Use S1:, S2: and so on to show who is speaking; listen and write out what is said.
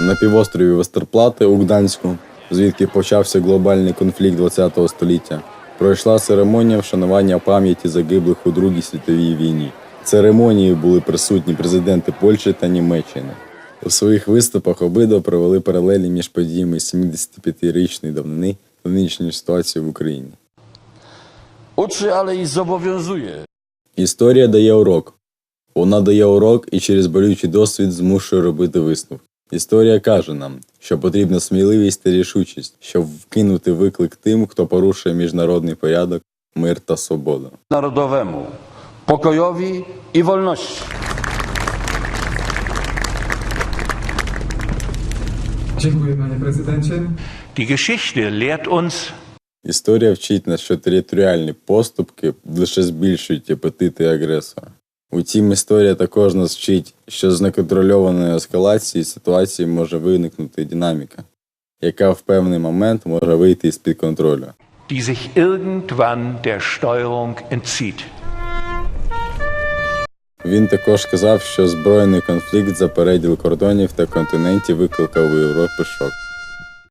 S1: На півострові Вестерплати у Гданську, звідки почався глобальний конфлікт ХХ століття, пройшла церемонія вшанування пам'яті загиблих у Другій світовій війні. Церемонії були присутні президенти Польщі та Німеччини. У своїх виступах обидва провели паралелі між подіями 75-річної давнини та нинішньої ситуації в Україні.
S2: Uczy, ale i zobowiązuje.
S1: Історія дає урок. Вона дає урок і через болючий досвід змушує робити висновки. Історія каже нам, що потрібна сміливість та рішучість, щоб вкинути виклик тим, хто порушує міжнародний порядок, мир та свободу.
S2: Narodowemu, pokojowi i wolności.
S3: Dziękuję panie prezydencie.
S4: Die Geschichte lehrt uns,
S1: Історія вчить нас, що територіальні поступки лише збільшують апетити агресора. Утім, історія також нас вчить, що з неконтрольованої ескалації ситуації може виникнути динаміка, яка в певний момент може вийти з-під контролю.
S4: die sich irgendwann der Steuerung entzieht.
S1: Він також сказав, що збройний конфлікт за переділ кордонів та континентів викликав у Європі шок.